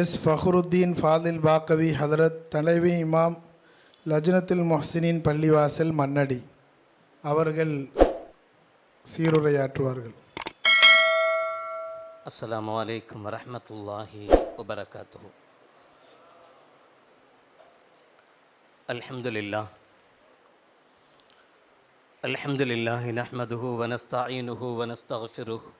S ஃபஹருத்தீன் ஃபாதில் Baqavi ஹதரத் தலைவி இமாம் லஜ்னத்துல் மொஹசினின் பள்ளிவாசல் மன்னடி. அவர்கள் சீருரையாற்றுவார்கள். அஸ்லாம் வலைக்கம் வரமத்துல்லாஹி வபரகாத்து அல்ஹம்துலில்லா அல்ஹம்துலில்லாஹி நஹ்மதுஹு வனஸ்தாயினுஹு வனஸ்தஃபிருஹு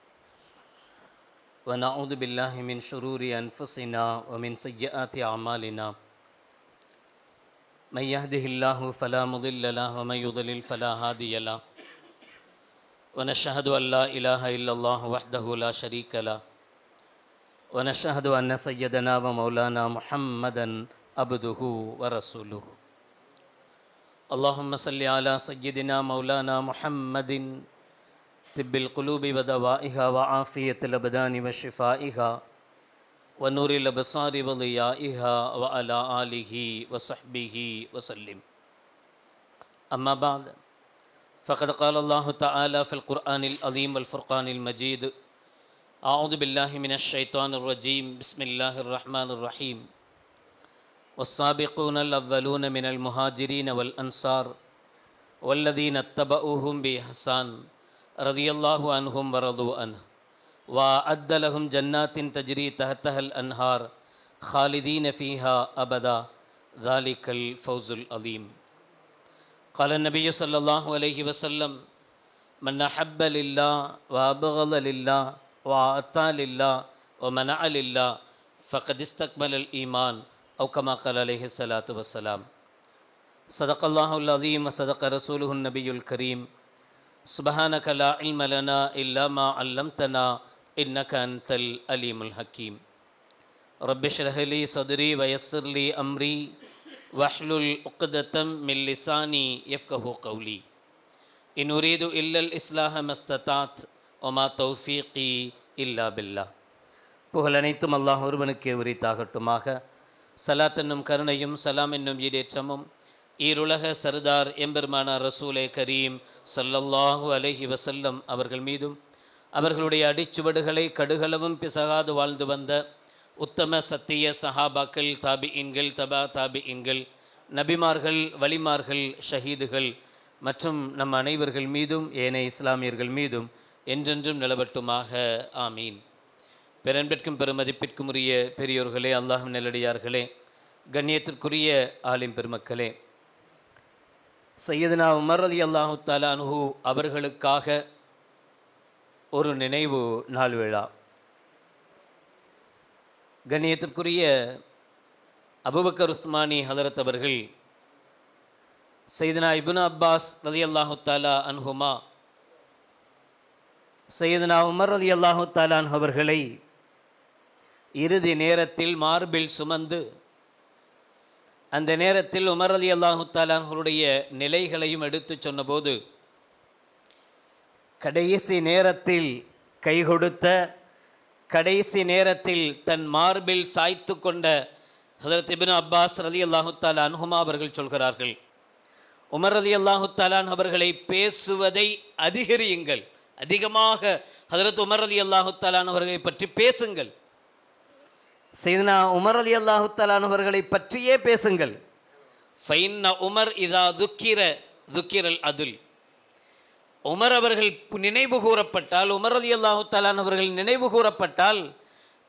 ونعوذ بالله من شرور أنفسنا ومن سيئات أعمالنا. من يهده الله فلا مضل له ومن يضلل فلا هادي له. ونشهد أن لا إله إلا الله وحده لا شريك له. ونشهد أن سيدنا ومولانا محمدا عبده ورسوله. اللهم صل على سيدنا مولانا محمد طب القلوب ودوائها وعافية الأبدان وشفائها ونور الأبصار وضيائها وعلى آله وصحبه وسلم أما بعد فقد قال الله تعالى في القرآن العظيم والفرقان المجيد أعوذ بالله من الشيطان الرجيم بسم الله الرحمن الرحيم والسابقون الأولون من المهاجرين والأنصار والذين اتبعوهم بإحسان رضی اللہ عنہم و عنہ و عد جنات تجری تحتہ الانہار خالدین فیحہ ابدا ذالک الفوز العلیم قال نبی صلی اللہ علیہ وسلم من حب للہ و ابغل للہ و عطا للہ و منع للہ فقد استقبل الایمان او کما قال علیہ صلاۃ وسلام صدق اللہ العظیم و صدق رسول النبی الکریم سبحانك لا علم لنا إلا ما علمتنا إنك أنت الأليم الحكيم رب اشرح لي صدري ويسر لي أمري واحلل عقدة من لساني يفقه قولي إن أريد إلا الإصلاح ما استطعت وما توفيقي إلا بالله புகழ் அனைத்தும் அல்லாஹ் ஒருவனுக்கே உரித்தாகட்டுமாக சலாத் என்னும் கருணையும் சலாம் என்னும் ஈடேற்றமும் ஈருலக சர்தார் எம்பெருமானார் ரசூலே கரீம் சல்லல்லாஹு அலஹி வசல்லம் அவர்கள் மீதும் அவர்களுடைய அடிச்சுவடுகளை கடுகளவும் பிசகாது வாழ்ந்து வந்த உத்தம சத்திய சஹாபாக்கள் தாபி இன்கள் தபா தாபி இன்கள் நபிமார்கள் வலிமார்கள் ஷஹீதுகள் மற்றும் நம் அனைவர்கள் மீதும் ஏனைய இஸ்லாமியர்கள் மீதும் என்றென்றும் நிலவட்டுமாக. ஆமீன். பெரும்பிற்கும் பெருமதிப்பிற்கும் உரிய பெரியோர்களே அல்லாஹ் நெல்லடியார்களே கண்ணியத்திற்குரிய ஆலிம் பெருமக்களே சையதுனா உமர் அலி அல்லாஹு தாலா அவர்களுக்காக ஒரு நினைவு நாள் விழா கண்ணியத்திற்குரிய அபுபக்கர் உஸ்மானி ஹதரத் அவர்கள் சையதுனா இபுனா அப்பாஸ் ரலி அல்லாஹு தாலா அன்ஹுமா சையதுனா உமர் அலி அல்லாஹு தாலான் அவர்களை இறுதி நேரத்தில் மார்பில் சுமந்து அந்த நேரத்தில் உமர் அலி அல்லாஹு தாலான்களுடைய நிலைகளையும் எடுத்து சொன்னபோது கடைசி நேரத்தில் கை கொடுத்த கடைசி நேரத்தில் தன் மார்பில் சாய்த்து கொண்ட ஹதரத் இபின் அப்பாஸ் ரலி அல்லாஹு தாலா அன்ஹுமா அவர்கள் சொல்கிறார்கள் உமர் அலி அல்லாஹு தாலான் அவர்களை பேசுவதை அதிகரியுங்கள் அதிகமாக ஹதரத் உமர் அலி அல்லாஹு தாலான் அவர்களை பற்றி பேசுங்கள். செய்தனா உமர் அலி அல்லாஹு தலானவர்களை பற்றியே பேசுங்கள். ஃபைன்ன உமர் இதா துக்கிர துக்கிரல் அதுல். உமர் அவர்கள் நினைவு கூறப்பட்டால் உமர் அலி அல்லாஹு தலானவர்கள் நினைவு கூறப்பட்டால்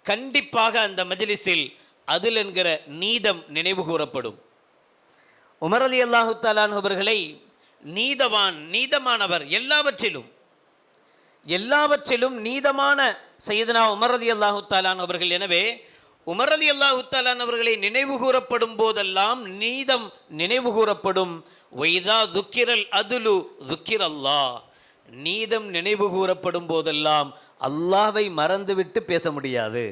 கண்டிப்பாக அந்த மஜ்லிஸில் அதில் என்கிற நீதம் நினைவு கூறப்படும். உமர் அலி அல்லாஹு தாலான் அவர்களை நீதவான் நீதமானவர் எல்லாவற்றிலும் எல்லாவற்றிலும் நீதமான சையதுனா உமர் அலி அல்லாஹு தாலான் அவர்கள் எனவே உமர் அலி அல்லாஹு அவர்களை நினைவு கூறப்படும் போதெல்லாம் நீதம் நினைவு கூறப்படும் ஒய்தா துக்கிரல் அதுலு துக்கிர் அல்லாஹ் நீதம் நினைவு கூறப்படும் போதெல்லாம் அல்லாவை மறந்துவிட்டு பேச முடியாது.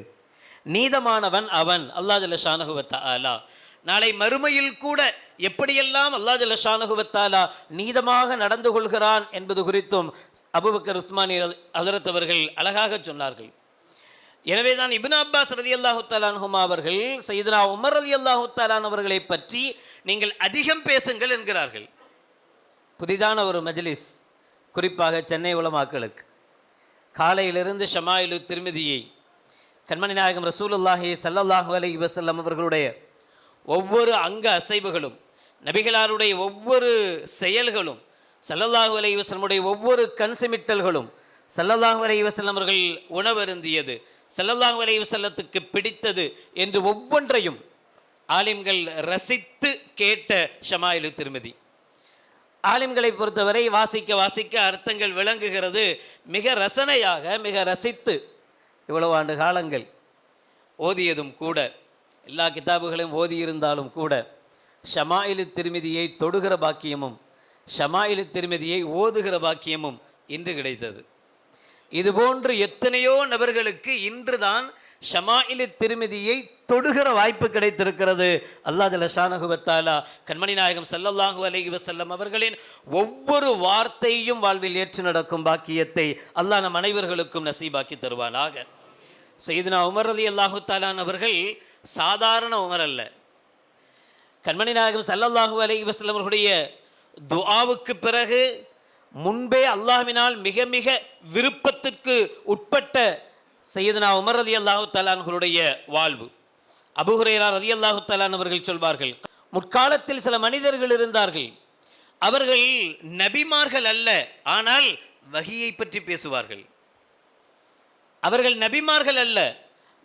நீதமானவன் அவன் அல்லா ஜல்ல ஷானகுவத்தாலா நாளை மறுமையில் கூட எப்படியெல்லாம் அல்லா ஜல்ல ஷானகுவத்தாலா நீதமாக நடந்து கொள்கிறான் என்பது குறித்தும் அபுபக்கர் உஸ்மானி அதரத்தவர்கள் அழகாக சொன்னார்கள். எனவே தான் இபின் அப்பாஸ் ரதி அல்லாஹு தாலான்ஹுமா அவர்கள் சைதனா உமர் ரதி அல்லாஹு தாலான் அவர்களை பற்றி நீங்கள் அதிகம் பேசுங்கள் என்கிறார்கள். புதிதான ஒரு மஜ்லிஸ் குறிப்பாக சென்னை உலமாக்களுக்கு. காலையிலிருந்து ஷமாயிலு திருமதியை கண்மணி நாயகம் ரசூலுல்லாஹி ஸல்லல்லாஹு அலி வசல்லம் அவர்களுடைய ஒவ்வொரு அங்க அசைவுகளும் நபிகளாருடைய ஒவ்வொரு செயல்களும் சல்லல்லாஹு அலி வசலமுடைய ஒவ்வொரு கண் சிமிட்டல்களும் சல்லல்லாஹு அலி வஸல்லம் அவர்கள் உணவருந்தியது. ஸல்லல்லாஹு அலைஹி செல்லத்துக்கு பிடித்தது என்று ஒவ்வொன்றையும் ஆலிம்கள் ரசித்து கேட்ட ஷமாயிலு திருமதி. ஆலிம்களை பொறுத்தவரை வாசிக்க வாசிக்க அர்த்தங்கள் விளங்குகிறது. மிக ரசனையாக மிக ரசித்து இவ்வளவு ஆண்டு காலங்கள் ஓதியதும் கூட எல்லா கிதாபுகளையும் ஓதியிருந்தாலும் கூட ஷமாயிலு திருமதியை தொடுகிற பாக்கியமும் ஷமாயிலு திருமதியை ஓதுகிற பாக்கியமும் இன்று கிடைத்தது. இதுபோன்று எத்தனையோ நபர்களுக்கு இன்றுதான் ஷமாயிலி திருமதியை தொடுகிற வாய்ப்பு கிடைத்திருக்கிறது. அல்லாஹ் ஜலஷானகுவத்தாலா கண்மணி நாயகம் சல்லல்லாஹு அலைஹி வசல்லம் அவர்களின் ஒவ்வொரு வார்த்தையும் வாழ்வில் ஏற்று நடக்கும் பாக்கியத்தை அல்லாஹ் நம் அனைவர்களுக்கும் நசீபாக்கி தருவானாக. செய்தினா உமர் ரதி அல்லாஹு தாலான் அவர்கள் சாதாரண உமர் அல்ல. கண்மணி நாயகம் சல்லல்லாஹு அலைஹி வசல்லம் அவர்களுடைய துஆவுக்கு பிறகு முன்பே அல்லாஹ்வினால் மிக மிக விருப்பத்திற்கு உட்பட்ட சையதுனா உமர் ரதி அல்லாஹு தலான்களுடைய வாழ்வு. அபுஹுரேரா ரதி அல்லாஹு தலான் அவர்கள் சொல்வார்கள் முற்காலத்தில் சில மனிதர்கள் இருந்தார்கள். அவர்கள் நபிமார்கள் அல்ல ஆனால் வகியை பற்றி பேசுவார்கள். அவர்கள் நபிமார்கள் அல்ல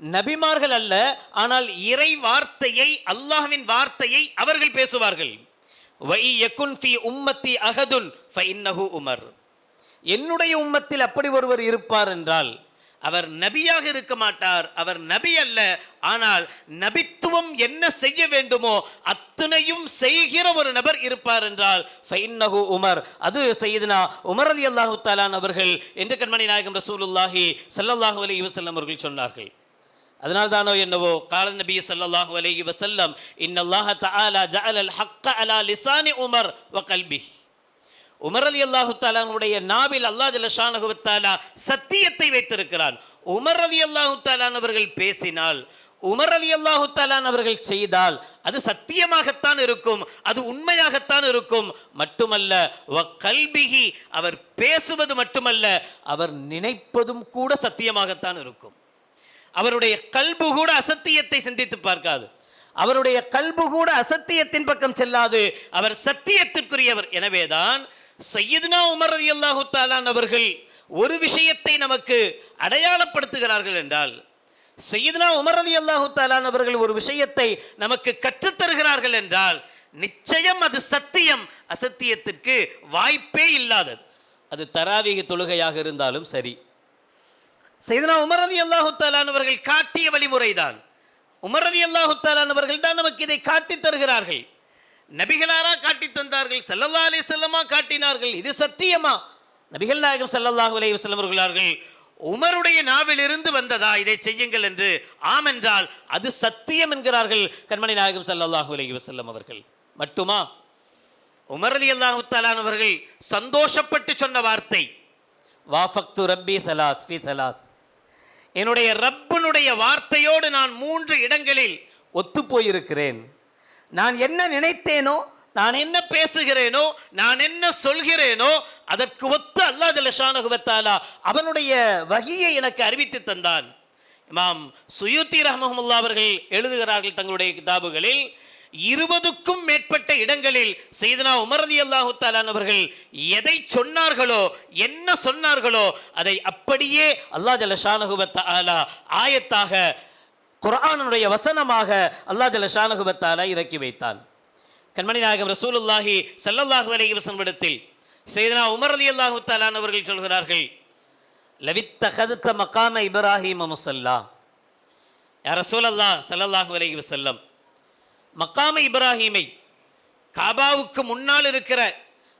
நபிமார்கள் அல்ல ஆனால் இறை வார்த்தையை அல்லாஹ்வின் வார்த்தையை அவர்கள் பேசுவார்கள். வை யகுன் ஃபி உம்மத்தி அகதுன் ஃபஇன்னஹு உமர். என்னுடைய உம்மத்தில் அப்படி ஒருவர் இருப்பார் என்றால் அவர் நபியாக இருக்க மாட்டார் அவர் நபி அல்ல ஆனால் நபித்துவம் என்ன செய்ய வேண்டுமோ அத்தனையும் செய்கிற ஒரு நபர் இருப்பார் என்றால் ஃபைன்னஹு உமர். அது செய்யுதுனா உமர் அலி அல்லாஹு தாலான் அவர்கள் என்று கண்மணி நாயகம் ரசூலுல்லாஹி ஸல்லல்லாஹு அலி வசல்லம் அவர்கள் சொன்னார்கள். அதனால தானோ என்னவோ? கால நபி சல்லாஹு அலஹி வசல்லம் இன்னல்லாஹ தஆலா ஜஅலல் ஹக்க அலா லிசானி உமர் வ உமர் அலி அல்லாஹு தாலானுடைய நாவில் அல்லாஹ் ஜலஷானு தாலா சத்தியத்தை வைத்திருக்கிறான். உமர் அலி அல்லாஹு தாலானவர்கள் பேசினால் உமர் அலி அல்லாஹு தாலான் அவர்கள் செய்தால் அது சத்தியமாகத்தான் இருக்கும் அது உண்மையாகத்தான் இருக்கும். மட்டுமல்ல வ அவர் பேசுவது மட்டுமல்ல அவர் நினைப்பதும் கூட சத்தியமாகத்தான் இருக்கும். அவருடைய கல்பு கூட அசத்தியத்தை சிந்தித்து பார்க்காது. அவருடைய கல்பு கூட அசத்தியத்தின் பக்கம் செல்லாது. அவர் சத்தியத்திற்குரியவர். எனவேதான் சையதுனா உமர் ரலியல்லாஹு தாலான் அவர்கள் ஒரு விஷயத்தை நமக்கு அடையாளப்படுத்துகிறார்கள் என்றால் சையதுனா உமர் அலி அல்லாஹு தாலான் அவர்கள் ஒரு விஷயத்தை நமக்கு கற்றுத்தருகிறார்கள் என்றால் நிச்சயம் அது சத்தியம். அசத்தியத்திற்கு வாய்ப்பே இல்லாதது. அது தராவீக தொழுகையாக இருந்தாலும் சரி. சைதனா உமர் அலி அல்லாஹு தாலானவர்கள் காட்டிய வழிமுறைதான். உமர் அலி அல்லாஹு தாலானவர்கள் தான் நமக்கு இதை காட்டித் தருகிறார்கள். நபிகளாரா காட்டி தந்தார்கள் ஸல்லல்லாஹு அலி செல்லமா காட்டினார்கள். இது சத்தியமா? நபிகள் நாயகம் செல்லல்லாஹு அலி வல்லம் அவர்களார்கள் உமருடைய நாவிலிருந்து வந்ததா? இதை செய்யுங்கள் என்று ஆம் என்றால் அது சத்தியம் என்கிறார்கள் கண்மணி நாயகம் செல்லல்லாஹு அலி வசல்லம் அவர்கள். மட்டுமா? உமர் அலி அல்லாஹு தாலானவர்கள் சந்தோஷப்பட்டு சொன்ன வார்த்தை வாஃபக்து ரப்பி சலாத் ஃபி சலாத். என்னுடைய ரப்பனுடைய வார்த்தையோடு நான் மூன்று இடங்களில் ஒத்து போயிருக்கிறேன் நான் என்ன நினைத்தேனோ நான் என்ன பேசுகிறேனோ நான் என்ன சொல்கிறேனோ அதற்கு ஒத்து அல்லாஹ் ஜல்லஷானுகுவத்தாலா அவனுடைய வகையை எனக்கு அறிவித்து தந்தான். இமாம் சுயூத்தி ரஹமஹமுல்லா அவர்கள் எழுதுகிறார்கள் தங்களுடைய கிதாபுகளில் இருபதுக்கும் மேற்பட்ட இடங்களில் செய்தனா உமரதி அல்லாஹு தாலான் அவர்கள் எதை சொன்னார்களோ என்ன சொன்னார்களோ அதை அப்படியே அல்லாஹ் ஜலஷானகுபத் ஆலா ஆயத்தாக குரானுடைய வசனமாக அல்லாஹ் ஜலஷானகுபத் ஆலா இறக்கி வைத்தான். கண்மணி நாயகம் ரசூலுல்லாஹி சல்லல்லாஹு அலைஹி வஸல்லம் இடத்தில் செய்தனா உமரதி அல்லாஹு தாலான் அவர்கள் சொல்கிறார்கள் லவித்த கதுத்த மகாம இப்ராஹிம் முசல்லா. யார் ரசூலல்லா சல்லல்லாஹு அலைஹி வசல்லம் மக்காம இப்ராஹீமை காபாவுக்கு முன்னால் இருக்கிற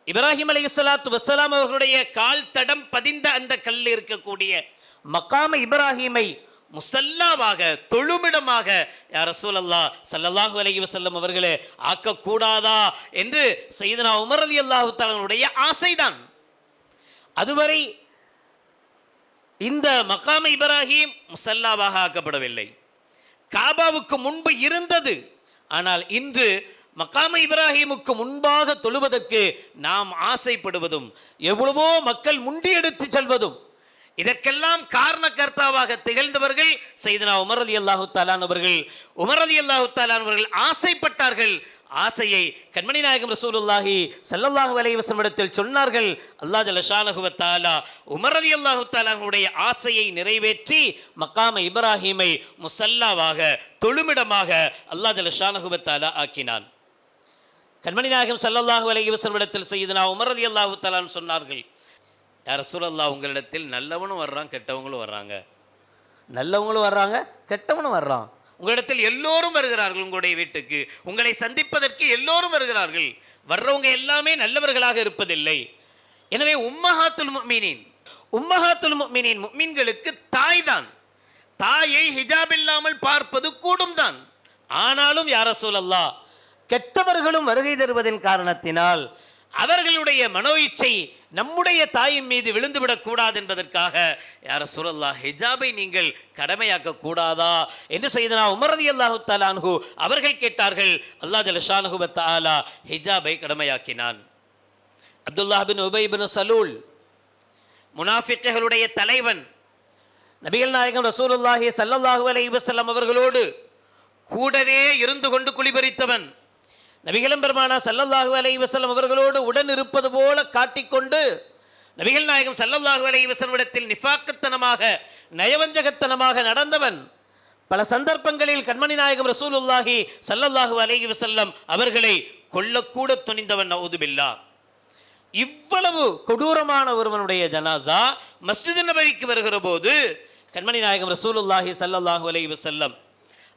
இப்ராஹிம் உஸ்ஸல்லாத்து வசலாம் அவர்களுடைய கால் தடம் பதிந்த அந்த கல்லில் இருக்கக்கூடிய மக்காம இப்ராஹீமை முசல்லாவாக தொழுமிடமாக யார் ரசூலல்லா ஸல்லல்லாஹு அலஹி வசல்லம் அவர்களே ஆக்கக்கூடாதா? என்று செய்தனா உமர் அலி அல்லாஹு தஆலாவுடைய ஆசைதான். அதுவரை இந்த மக்காம இப்ராஹிம் முசல்லாவாக ஆக்கப்படவில்லை. காபாவுக்கு முன்பு இருந்தது. ஆனால் இன்று மக்காம இப்ராஹிமுக்கு முன்பாக தொழுவதற்கு நாம் ஆசைப்படுவதும் எவ்வளவோ மக்கள் முண்டியெடுத்து செல்வதும் இதற்கெல்லாம் காரணகர்த்தாவாக திகழ்ந்தவர்கள் செய்தனா உமர் அலி அல்லாஹு தாலானவர்கள் உமர் அலி அல்லாஹு தாலானவர்கள் ஆசைப்பட்டார்கள். ஆசையை கண்மணி நாயகம் ரசூலுல்லாஹி சல்லல்லாஹு அலைவசம் இடத்தில் சொன்னார்கள். அல்லாஹ் ஜல்ல தாலா வ தஆலா உமர் ரலியல்லாஹு ஆசையை நிறைவேற்றி மக்காம இப்ராஹீமை முசல்லாவாக தொழுமிடமாக அல்லாஹ் ஜல்ல தாலா ஆக்கினான். கண்மணி நாயகம் சல்லல்லாஹு அலைவசம் இடத்தில் செய்தனா உமர் ரலியல்லாஹு தாலான்னு சொன்னார்கள். யார் ரசூலல்லாஹ் உங்களிடத்தில் நல்லவனும் வர்றான் கெட்டவங்களும் வர்றாங்க. நல்லவங்களும் வர்றாங்க கெட்டவனும் வர்றான். உங்களிடத்தில் எல்லோரும் வருகிறார்கள் உங்களுடைய வீட்டுக்கு. உங்களை சந்திப்பதற்கு எல்லோரும் வருகிறார்கள். வர்றவங்க எல்லாமே நல்லவர்களாக இருப்பதில்லை. எனவே உம்மஹாத்துல் முஃமினீன் உம்மஹாத்துல் முஃமினீன் முஃமின்களுக்கு தாய் தான். தாயை ஹிஜாப் இல்லாமல் பார்ப்பது கூடும் தான். ஆனாலும் யார சொல்லல்லா கெட்டவர்களும் வருகை தருவதன் காரணத்தினால் அவர்களுடைய மனோ இச்சை நம்முடைய தாயின் மீது விழுந்துவிடக் கூடாது என்பதற்காக யார சுரல்லா ஹிஜாபை நீங்கள் கடமையாக்க கூடாதா? என்று செய்தனா உமரதி அல்லாஹு தலான்ஹு அவர்கள் கேட்டார்கள். அல்லாஹ் ஜலஷானஹு தாலா ஹிஜாபை கடமையாக்கினான். அப்துல்லா பின் உபை பின் சலூல் முனாஃபிட்டைகளுடைய தலைவன் நபிகள் நாயகம் ரசூலுல்லாஹி சல்லல்லாஹு அலைஹி வசல்லம் அவர்களோடு கூடவே இருந்து கொண்டு குளிபறித்தவன் நபிகளும் பெருமானா ஸல்லல்லாஹு அலை வசலம் அவர்களோடு உடன் இருப்பது போல காட்டிக்கொண்டு நபிகள் நாயகம் ஸல்லல்லாஹு அலை வசலமிடத்தில் இடத்தில் நிஃபாக்கத்தனமாக நயவஞ்சகத்தனமாக நடந்தவன். பல சந்தர்ப்பங்களில் கண்மணி நாயகம் ரசூலுல்லாஹி ஸல்லல்லாஹு அலைஹி வசல்லம் அவர்களை கொல்லக்கூட துணிந்தவன் நவுதுபில்லா. இவ்வளவு கொடூரமான ஒருவனுடைய ஜனாசா மஸ்ஜித் நபவிக்கு வருகிற போது கண்மணி நாயகம் ரசூலுல்லாஹி ஸல்லல்லாஹு அலைஹி வசல்லம்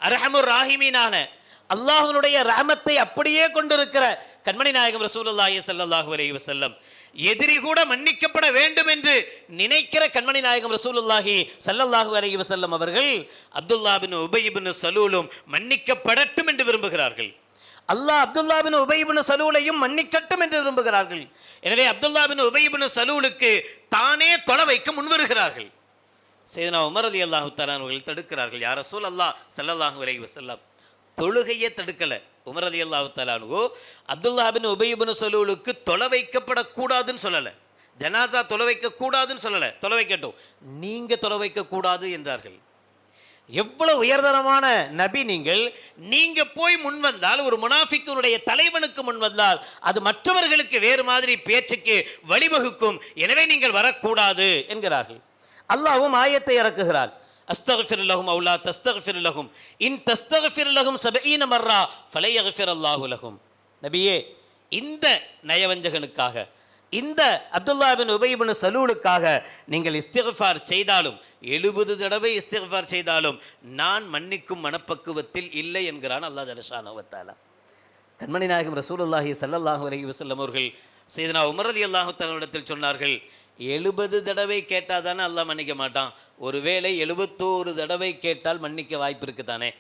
அரஹமுர் ராஹிமீனான அல்லாஹனுடைய ரஹமத்தை அப்படியே கொண்டிருக்கிற கண்மணி நாயகம் ரசூலுல்லாஹி ஸல்லல்லாஹு அலைஹி வஸல்லம். எதிரி கூட மன்னிக்கப்பட வேண்டும் என்று நினைக்கிற கண்மணி நாயகம் ரசூலுல்லாஹி ஸல்லல்லாஹு அலைஹி வஸல்லம் அவர்கள் அப்துல்லா பின் உபை பின் சலூலும் மன்னிக்கப்படட்டும் என்று விரும்புகிறார்கள். அல்லாஹ் அப்துல்லா பின் உபைபின் சலூலையும் மன்னிக்கட்டும் என்று விரும்புகிறார்கள். எனவே அப்துல்லா பின் உபைபின் சலூலுக்கு தானே தொலை வைக்க முன்வருகிறார்கள். செய்தனா உமர் அலி அல்லாஹு அவர்கள் தடுக்கிறார்கள். யார் ரசூல் அல்லாஹ் சல்லல்லாஹு அலைஹி வஸல்லம் தொழுகையே தடுக்கலை. உமர் அலி அல்லாஹு தலானுவோ அப்துல்லாபின் சலூலுக்கு தொலை வைக்கப்படக்கூடாதுன்னு சொல்லலை. ஜனாசா தொலை வைக்கக்கூடாதுன்னு சொல்லலை. தொலை வைக்கட்டும். நீங்கள் தொலை வைக்கக்கூடாது என்றார்கள். எவ்வளவு உயர்தரமான நபி நீங்கள் நீங்கள் போய் முன் வந்தால் ஒரு முனாஃபிக்கனுடைய தலைவனுக்கு முன் வந்தால் அது மற்றவர்களுக்கு வேறு மாதிரி பேச்சுக்கு வழிவகுக்கும். எனவே நீங்கள் வரக்கூடாது என்கிறார்கள். அல்லாவும் ஆயத்தை இறக்குகிறார் அஸ்தகஃபிர் லஹும் அவுலா தஸ்தகஃபிர் லஹும். இன் தஸ்தகஃபிர் லஹும் சபீன மர்ரா ஃபலையகஃபிர் அல்லாஹு லஹும். நபியே இந்த நயவஞ்சகனுக்காக இந்த அப்துல்லா பின் உபைபின் சலூலுக்காக நீங்கள் இஸ்திஃபார் செய்தாலும் எழுபது தடவை இஸ்திஃபார் செய்தாலும் நான் மன்னிக்கும் மனப்பக்குவத்தில் இல்லை என்கிறான் அல்லாஹ் ஜலஷானவத்தாலா கண்மணி நாயகம் ரசூலுல்லாஹி ஸல்லல்லாஹு அலைஹி வசல்லம் அவர்கள் செய்தனா உமரதி அல்லாஹு தன்னிடத்தில் சொன்னார்கள் எழுபது தடவை கேட்டால் தானே அல்லாஹ் மன்னிக்க மாட்டான். ஒருவேளை எழுபத்தோரு தடவை கேட்டால் மன்னிக்க வாய்ப்பு இருக்குதானே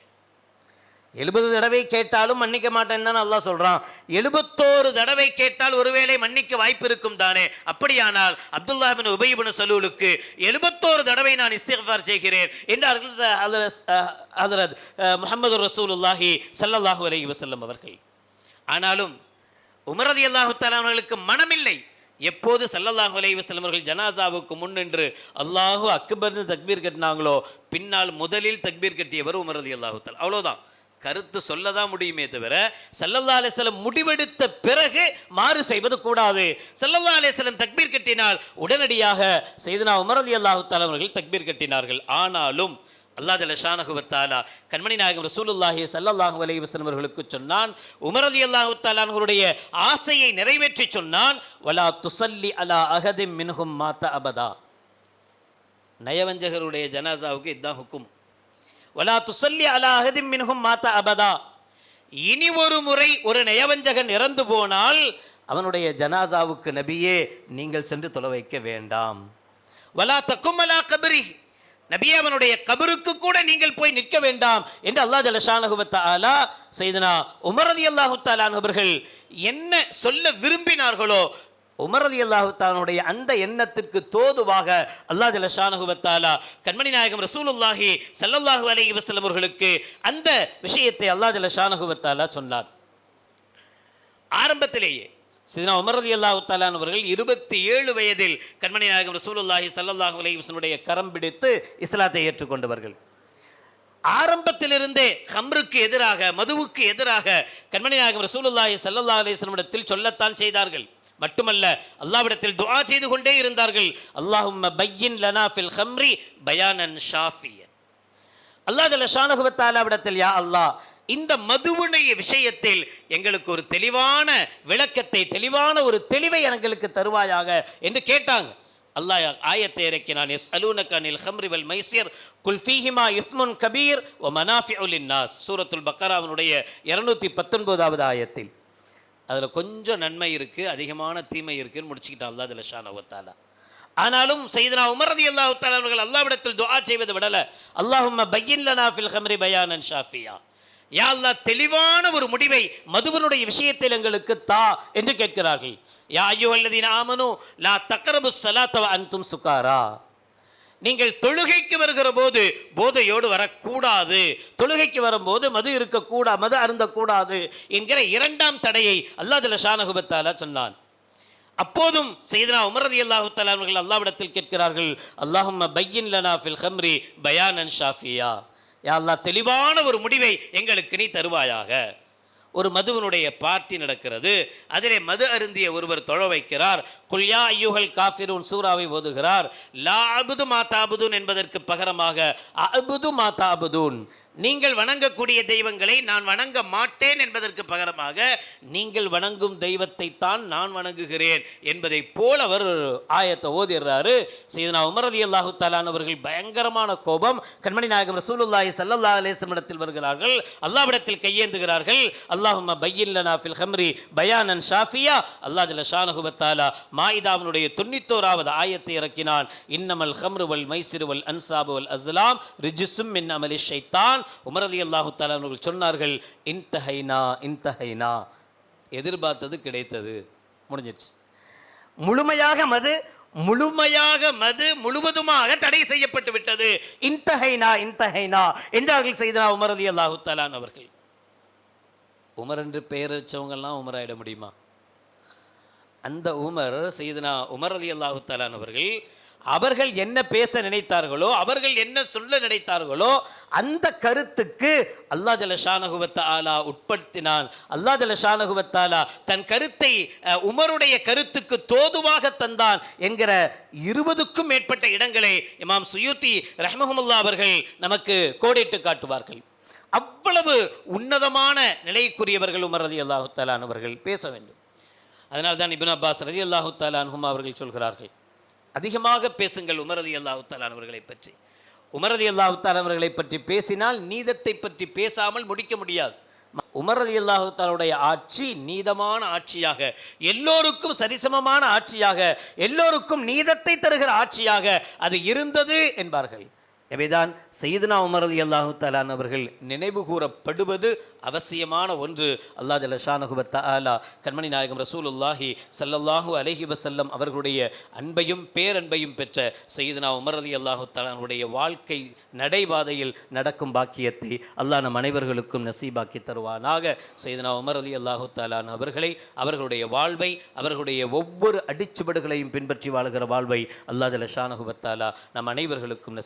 எழுபது தடவை கேட்டாலும் மன்னிக்க மாட்டேன்னு தான் நல்லா சொல்கிறான் எழுபத்தோரு தடவை கேட்டால் ஒருவேளை மன்னிக்க வாய்ப்பு இருக்கும் தானே? அப்படியானால் அப்துல்லா பின் உபை சலூலுக்கு எழுபத்தோரு தடவை நான் இஸ்திகார் செய்கிறேன் என்றார்கள் ச- ஹதரத், அஹ், ரசூலுல்லாஹி ஸல்லல்லாஹு அலைஹி வசல்லம் அவர்கள். ஆனாலும் உமரதி அல்லாஹு அவர்களுக்கு மனமில்லை. எப்போது சல்லல்லாஹ் அலைஹி அவர்கள் ஜனாசாவுக்கு முன்னின்று அல்லாஹு அக்பர்னு தக்பீர் கட்டினாங்களோ பின்னால் முதலில் தக்பீர் கட்டியவர் உமரதி அல்லாஹு அவ்வளோதான் கருத்து சொல்ல தான் முடியுமே தவிர சல்லல்லா அலிஸ்லம் முடிவெடுத்த பிறகு மாறு செய்வது கூடாது. சல்லல்லா அலிஸ்லம் தக்பீர் கட்டினால் உடனடியாக செய்தனா உமரதி அல்லாஹு அவர்கள் தக்பீர் கட்டினார்கள். ஆனாலும் அல்லாஹ் ஜல்ல ஷானஹு கண்மணி நாயகம் ரசூலுல்லாஹி சல்லாஹு அலி வஸ்லம் அவர்களுக்கு சொன்னான் உமரதி ரலியல்லாஹு அவர்களுடைய ஆசையை நிறைவேற்றி சொன்னான் வலா துசல்லி அலா அஹதிம் மின்ஹும் மாத்த அபதா. நயவஞ்சகருடைய ஜனாசாவுக்கு இதுதான் ஹுக்கும். வலா துசல்லி அலா அஹதிம் மின்ஹும் மாத்த அபதா. இனி ஒரு முறை ஒரு நயவஞ்சகன் இறந்து போனால் அவனுடைய ஜனாசாவுக்கு நபியே நீங்கள் சென்று தொலை வைக்க வேண்டாம். வலா தக்கும் அலா கபரி நபியே அவனுடைய கபருக்கு கூட நீங்கள் போய் நிற்க வேண்டாம் என்று அல்லாஹ் ஜலஷானஹு வ செய்தனா உமர் ரலியல்லாஹு அவர்கள் என்ன சொல்ல விரும்பினார்களோ உமரதி அல்லாஹுத்தானுடைய அந்த எண்ணத்திற்கு தோதுவாக அல்லாஹ் ஜலஷானஹு கண்மணி நாயகம் ரசூலுல்லாஹி சல்லல்லாஹு அலைஹி வசலம் அவர்களுக்கு அந்த விஷயத்தை அல்லாஹ் ஜலஷானஹு சொன்னார். ஆரம்பத்திலேயே சிதனா உமர் அலி அல்லாஹு தாலான் அவர்கள் இருபத்தி ஏழு வயதில் கண்மணி நாயகம் ரசூலுல்லாஹி சல்லாஹ் அலைவசனுடைய கரம் பிடித்து இஸ்லாத்தை ஏற்றுக்கொண்டவர்கள். ஆரம்பத்திலிருந்தே ஹம்ருக்கு எதிராக மதுவுக்கு எதிராக கண்மணி நாயகம் ரசூலுல்லாஹி சல்லா அலைஹி சொல்லத்தான் செய்தார்கள். மட்டுமல்ல அல்லாஹ்விடத்தில் துஆ செய்து கொண்டே இருந்தார்கள். அல்லாஹும் பையின் லனா ஃபில் ஹம்ரி பயானன் ஷாஃபியன். அல்லாஹ் ஜல்ல யா அல்லாஹ் இந்த மதுவுடைய விஷயத்தில் எங்களுக்கு ஒரு தெளிவான விளக்கத்தை தெளிவான ஒரு தெளிவை எங்களுக்கு தருவாயாக என்று கேட்டாங்க. அல்லாஹ் ஆயத்தை இறக்கினான். எஸ் அலூனக் அனில் மைசியர் குல்ஃபீஹிமா இஸ்முன் கபீர் ஒ மனாஃபிஉ நாஸ் சூரத்துல் பக்கராவினுடைய இருநூத்தி பத்தொன்பதாவது ஆயத்தில். அதில் கொஞ்சம் நன்மை இருக்குது அதிகமான தீமை இருக்குதுன்னு முடிச்சுக்கிட்டான் அல்லாஹ் ஜல்ல ஷானஹு ஆனாலும் செய்தனா உமரதி அல்லாஹு தாலா அவர்கள் அல்லாவிடத்தில் துஆ செய்வது விடல. அல்லாஹும் பையின் லனா ஃபில் ஹம்ரி பயானன் ஷாஃபியா. யா தெளிவான ஒரு முடிவை மதுவனுடைய விஷயத்தில் எங்களுக்கு தா என்று கேட்கிறார்கள். யா அல்லது ஆமனு லா தக்கரபு சலாத்தவ அன்தும் சுகாரா. நீங்கள் தொழுகைக்கு வருகிற போது போதையோடு வரக்கூடாது. தொழுகைக்கு வரும்போது மது இருக்கக்கூடா மது அருந்தக்கூடாது என்கிற இரண்டாம் தடையை அல்லாஹ் ஜல்ல ஷானஹுபத்தாலா சொன்னான். அப்போதும் செய்தனா உமரதி ரதி அல்லாஹு அவர்கள் அல்லாவிடத்தில் கேட்கிறார்கள் அல்லாஹும்ம பையின் லனா ஃபில் ஹம்ரி பயானன் ஷாஃபியா. யா தெளிவான ஒரு முடிவை எங்களுக்கு நீ தருவாயாக. ஒரு மதுவனுடைய பார்ட்டி நடக்கிறது. அதிலே மது அருந்திய ஒருவர் தொழ வைக்கிறார். குல்யா ஐயுகள் காஃபிரூன் சூறாவை ஓதுகிறார். லா அபுது மாதாபுதூன் என்பதற்கு பகரமாக அபுது மாதாபுதூன் நீங்கள் வணங்கக்கூடிய தெய்வங்களை நான் வணங்க மாட்டேன் என்பதற்கு பகரமாக நீங்கள் வணங்கும் தெய்வத்தை தான் நான் வணங்குகிறேன் என்பதை போல் அவர் ஆயத்தை ஓதிடுறாரு. சீதனா உமரதி அல்லாஹு தாலானவர்கள் பயங்கரமான கோபம். கண்மணி நாயகம் ரசூலுல்லாஹி சல்லல்லா அலேசமிடத்தில் வருகிறார்கள். அல்லாவிடத்தில் கையேந்துகிறார்கள். அல்லாஹும் பையில்லனா ஃபில் ஹம்ரி பயானன் ஷாஃபியா. அல்லாஹ் ஜல்ல ஷானஹு மாயிதாவினுடைய தொண்ணூத்தோராவது ஆயத்தை இறக்கினான். இன்னமல் ஹம்ரு வல் மைசிறு வல் அன்சாபு வல் அஸ்லாம். ரிஜிசும் மின் அமலி ஷைத்தான். உமர் அலி அல்லாஹு அவர்கள் சொன்னார்கள் இன்தஹைனா இன்தஹைனா. எதிர்பார்த்தது கிடைத்தது. முடிஞ்சிருச்சு முழுமையாக மது முழுமையாக மது முழுவதுமாக தடை செய்யப்பட்டு விட்டது. இன்தஹைனா இன்தஹைனா என்றார்கள் செய்தனா உமர் அலி அல்லாஹு தலான் அவர்கள். உமர் என்று பெயர் வச்சவங்கெல்லாம் உமராயிட முடியுமா? அந்த உமர் செய்தனா உமர் அலி அல்லாஹு தலான் அவர்கள் அவர்கள் என்ன பேச நினைத்தார்களோ அவர்கள் என்ன சொல்ல நினைத்தார்களோ அந்த கருத்துக்கு அல்லா ஜல ஷானகுவத்த உட்படுத்தினான். அல்லா ஜல தன் கருத்தை உமருடைய கருத்துக்கு தோதுவாக தந்தான் என்கிற இருபதுக்கும் மேற்பட்ட இடங்களை இமாம் சுயூத்தி ரஹ்மஹமுல்லா அவர்கள் நமக்கு கோடிட்டு காட்டுவார்கள். அவ்வளவு உன்னதமான நிலைக்குரியவர்கள் உமர் ரதி அல்லாஹு தாலான் அவர்கள் பேச வேண்டும். அதனால் தான் இபின் அப்பாஸ் ரதி அல்லாஹு தாலான் அவர்கள் சொல்கிறார்கள் அதிகமாக பேசுங்கள் உமரதி அல்லாஹுத்தாலான் அவர்களை பற்றி. உமரதி ரதி அவர்களை பற்றி பேசினால் நீதத்தை பற்றி பேசாமல் முடிக்க முடியாது. உமரதி அல்லாஹுத்தாலுடைய ஆட்சி நீதமான ஆட்சியாக எல்லோருக்கும் சரிசமமான ஆட்சியாக எல்லோருக்கும் நீதத்தை தருகிற ஆட்சியாக அது இருந்தது என்பார்கள். எனவேதான் செய்தனா உமர் அலி அல்லாஹு தாலான் அவர்கள் நினைவு கூறப்படுவது அவசியமான ஒன்று. அல்லா ஜல ஷானகுபத் கண்மணி நாயகம் ரசூலுல்லாஹி சல்லல்லாஹூ அலஹி வசல்லம் அவர்களுடைய அன்பையும் பேரன்பையும் பெற்ற செய்தனா உமர் அலி அல்லாஹு தாலானுடைய வாழ்க்கை நடைபாதையில் நடக்கும் பாக்கியத்தை அல்லாஹ் நம் அனைவர்களுக்கும் நசீபாக்கி தருவானாக. செய்தனா உமர் அலி அல்லாஹு தாலான் அவர்களை அவர்களுடைய வாழ்வை அவர்களுடைய ஒவ்வொரு அடிச்சுவடுகளையும் பின்பற்றி வாழ்கிற வாழ்வை அல்லாஹ் ஜல ஷானகுபத்தாலா நம் அனைவர்களுக்கும்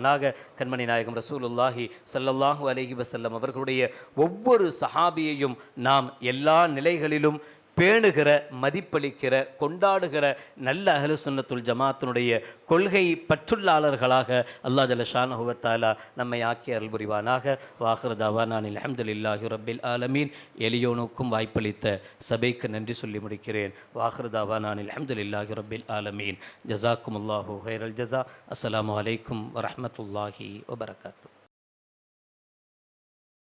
நசீபாக்குவானாக கண்மணி நாயகம் ரசூலுல்லாஹி ஸல்லல்லாஹு அலஹி வசல்லம் அவர்களுடைய ஒவ்வொரு சஹாபியையும் நாம் எல்லா நிலைகளிலும் பேணுகிற மதிப்பளிக்கிற கொண்டாடுகிற நல்ல அஹ்லு சுன்னத்துல் ஜமாத்தினுடைய கொள்கை பற்றுள்ளாளர்களாக அல்லாஹ் ஜல ஷானஹுவத்தாலா நம்மை ஆக்கி அருள் புரிவானாக. வாஹ்ரதாவா நான் அல்ஹம்துலில்லாஹி ரபில் ஆலமீன். எளியோனுக்கும் வாய்ப்பளித்த சபைக்கு நன்றி சொல்லி முடிக்கிறேன். வாஹ்ரதாவா நான் அல்ஹம்துலில்லாஹி ரபில் ஆலமீன். ஜசாக்கும் அல்லாஹூ ஹைரல் ஜசா அஸ்லாம் அலைக்கும் வரமத்துல்லாஹி வபரகாத்து